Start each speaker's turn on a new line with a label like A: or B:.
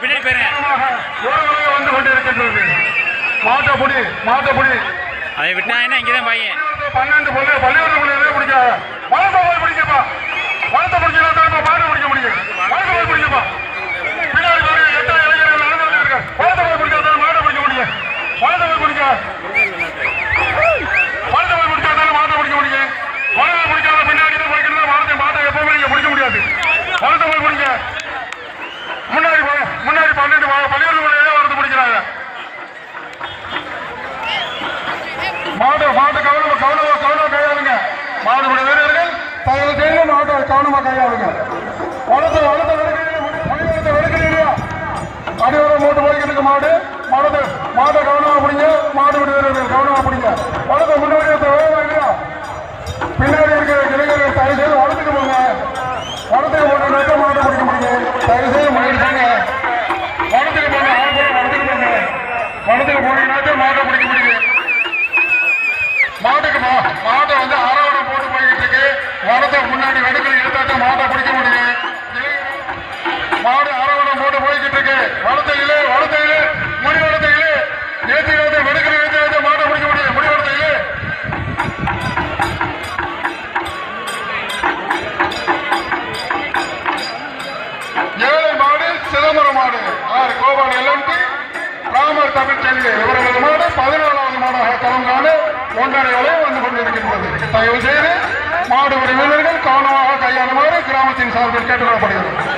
A: பின்னாடி போயிருங்க வந்து கொண்டு இருக்கின்றது மாட்டப்புடி மாட்டப்புடி
B: அதை விட்டா என்ன? இங்கதான் பையன்
A: பன்னெண்டு பொண்ணு பள்ளிக்கூட பிள்ளைகளே பிடிக்க. வளர்த்த போய் பிடிக்கப்பா. வளர்த்த பிடிச்சா தான் பாடு பிடிக்க முடியும். வளர்த்த போய் பிடிக்கப்பா. பின்னாடி பாருங்க எட்டா இளைஞர்கள் நடந்து போய் பிடிச்சா தான் மாடை பிடிக்க முடியும். வளர்த்த போய் பிடிக்க. कौन मगाया होगा ஏழை மாடு சிதம்பரம் மாடு. ஆறு கோபால் எல்எம்டி ராமர் தமிழ் செல்வி. இவர்களது மாடு பதினாலாவது மாடாக களம் காண ஒன்றரை அளவு வந்து கொண்டிருக்கின்றது. தயவு செய்து மாடு வீரர்கள் கவனமாக கையாளுமாறு கிராமத்தின் சார்பில் கேட்டுக்கொள்ளப்படுகிறது.